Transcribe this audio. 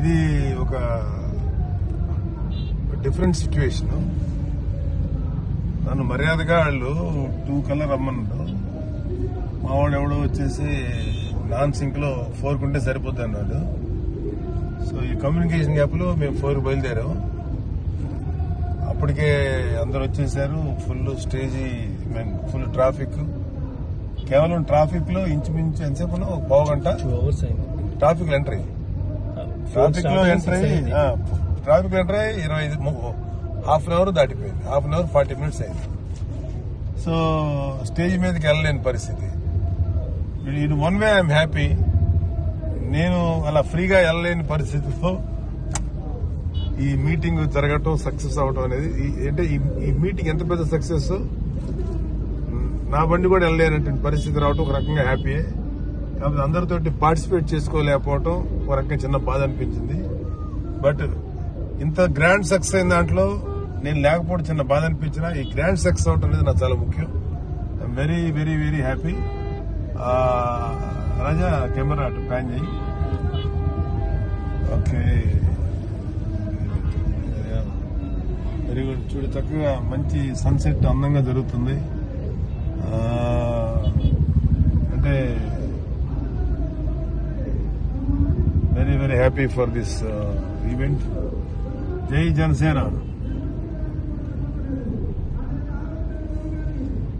ఇది ఒక different situation నన్ను మర్యాదగా వాళ్ళు టూ కలర్ రమ్మన్నారు. మా వాడు ఎవడో వచ్చేసి నాన్ సింక్లో ఫోర్ కుంటే సరిపోద్ది అన్నాడు. సో ఈ కమ్యూనికేషన్ గ్యాప్లో మేము ఫోర్ బయలుదేరాం. అప్పటికే అందరు వచ్చేసారు. ఫుల్ స్టేజీ ఫుల్ ట్రాఫిక్ కేవలం ట్రాఫిక్లో ఇంచుమించు ఎంతసేపు? ఒక పావు గంట. టూ అవర్స్ అయింది. ట్రాఫిక్ ఎంటర్ అయ్యి ట్రాఫిక్లో ఎంటర్ అయ్యి ట్రాఫిక్ ఎంటర్ అయ్యి ఇరవై ఐదు హాఫ్ అన్ అవర్ దాటిపోయింది. Half an hour forty minutes అయింది. సో స్టేజ్ మీదకి వెళ్ళలేని పరిస్థితి. In one way I'm happy నేను అలా ఫ్రీగా వెళ్ళలేని పరిస్థితిలో ఈ మీటింగ్ జరగటం సక్సెస్ అవటం అనేది అంటే ఈ- ఈ మీటింగ్ ఎంత పెద్ద సక్సెస్ నా బండి కూడా వెళ్ళలేనటువంటి పరిస్థితి రావటం ఒక రకంగా హ్యాపీయే కాబట్టి అందరితోటి పార్టిసిపేట్ చేసుకోలేకపోవటం ఒక రకంగా చిన్న బాధ అనిపించింది. బట్ ఇంత గ్రాండ్ సక్సెస్ అయిన దాంట్లో నేను లేకపోవడం చిన్న బాధ అనిపించిన ఈ గ్రాండ్ సక్సెస్ అవటం అనేది నాకు చాలా ముఖ్యం. I'm very very very happy Raja camera అటు ప్యాన్ చేయి. ఓకే. వెరీ గుడ్ చూడు చక్కగా మంచి సన్సెట్ అందంగా జరుగుతుంది. అంటే very very happy for this event జై జనసేన